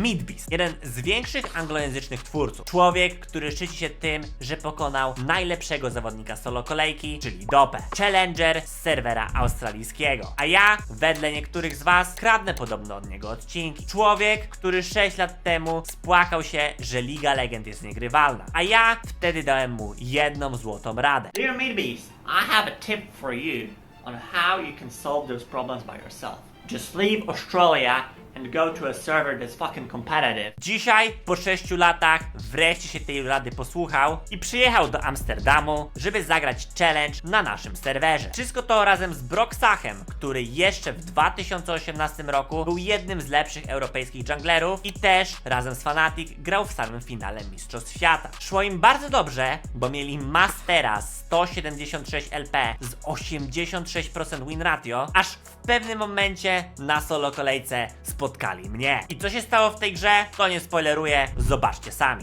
Meatbeast, jeden z większych anglojęzycznych twórców. Człowiek, który szczyci się tym, że pokonał najlepszego zawodnika solo kolejki, czyli Dopę. Challenger z serwera australijskiego. A ja, wedle niektórych z was, kradnę podobno od niego odcinki. Człowiek, który 6 lat temu spłakał się, że Liga Legend jest niegrywalna. A ja wtedy dałem mu jedną złotą radę. Dear Meatbeast, I have a tip for you on how you can solve those problems by yourself. Just leave Australia and go to a server that's fucking competitive. Dzisiaj, po 6 latach, wreszcie się tej rady posłuchał i przyjechał do Amsterdamu, żeby zagrać challenge na naszym serwerze. Wszystko to razem z Broxachem, który jeszcze w 2018 roku był jednym z lepszych europejskich junglerów i też razem z Fnatic grał w samym finale Mistrzostw Świata. Szło im bardzo dobrze, bo mieli Mastera 176 LP z 86% win ratio, aż w pewnym momencie na solo kolejce spotkali mnie. I co się stało w tej grze, to nie spoileruję, zobaczcie sami.